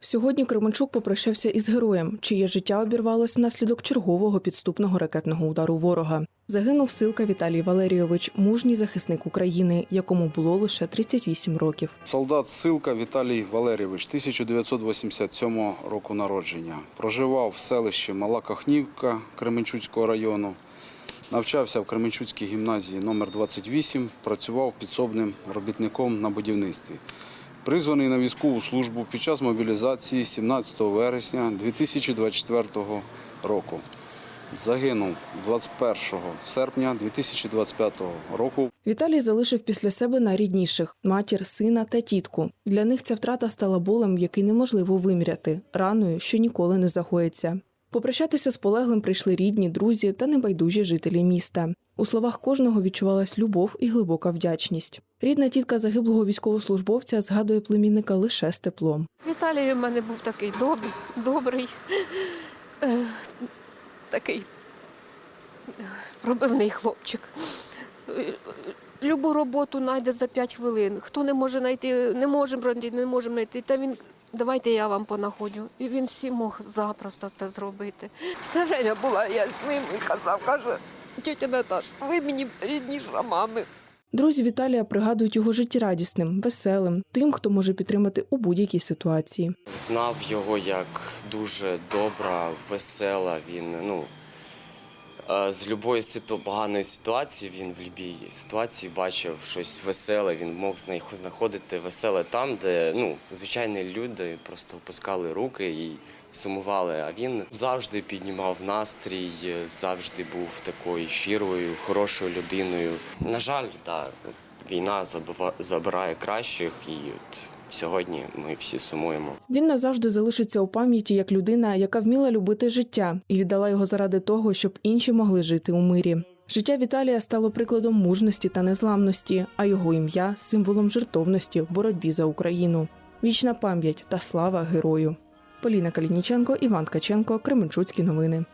Сьогодні Кременчук попрощався із героєм, чиє життя обірвалось внаслідок чергового підступного ракетного удару ворога. Загинув силка Віталій Валерійович, мужній захисник України, якому було лише 38 років. Солдат Силка Віталій Валерійович, 1987 року народження. Проживав в селищі Мала Кахнівка Кременчуцького району. Навчався в Кременчуцькій гімназії номер 28 працював підсобним робітником на будівництві. Призваний на військову службу під час мобілізації 17 вересня 2024 року. Загинув 21 серпня 2025 року Віталій залишив після себе найрідніших матір, сина та тітку. Для них ця втрата стала болем, який неможливо виміряти, раною, що ніколи не загоїться. Попрощатися з полеглим прийшли рідні, друзі та небайдужі жителі міста. У словах кожного відчувалась любов і глибока вдячність. Рідна тітка загиблого військовослужбовця згадує племінника лише з теплом. Віталій у мене був такий добрий, добрий, е, такий пробивний хлопчик. Любу роботу знайде за 5 хвилин. Хто не може знайти, не можемо не можемо знайти. Та він давайте я вам понаходжу. І він всі мог запросто це зробити. Все время була я з ним і казав, каже, тітя Наташ, ви мені рідніша мами. Друзі Віталія пригадують його життєрадісним, веселим, тим, хто може підтримати у будь-якій ситуації. Знав його як дуже добра, весела. Він ну з любої поганої ситуації він в будь-якій ситуації бачив щось веселе. Він мог знай- знаходити веселе там, де ну звичайні люди просто опускали руки і сумували. А він завжди піднімав настрій, завжди був такою щирою, хорошою людиною. На жаль, так, війна забирає кращих, і от сьогодні ми всі сумуємо. Він назавжди залишиться у пам'яті як людина, яка вміла любити життя і віддала його заради того, щоб інші могли жити у мирі. Життя Віталія стало прикладом мужності та незламності, а його ім'я символом жертовності в боротьбі за Україну. Вічна пам'ять та слава герою. Поліна Калініченко, Іван Ткаченко, Кременчуцькі новини.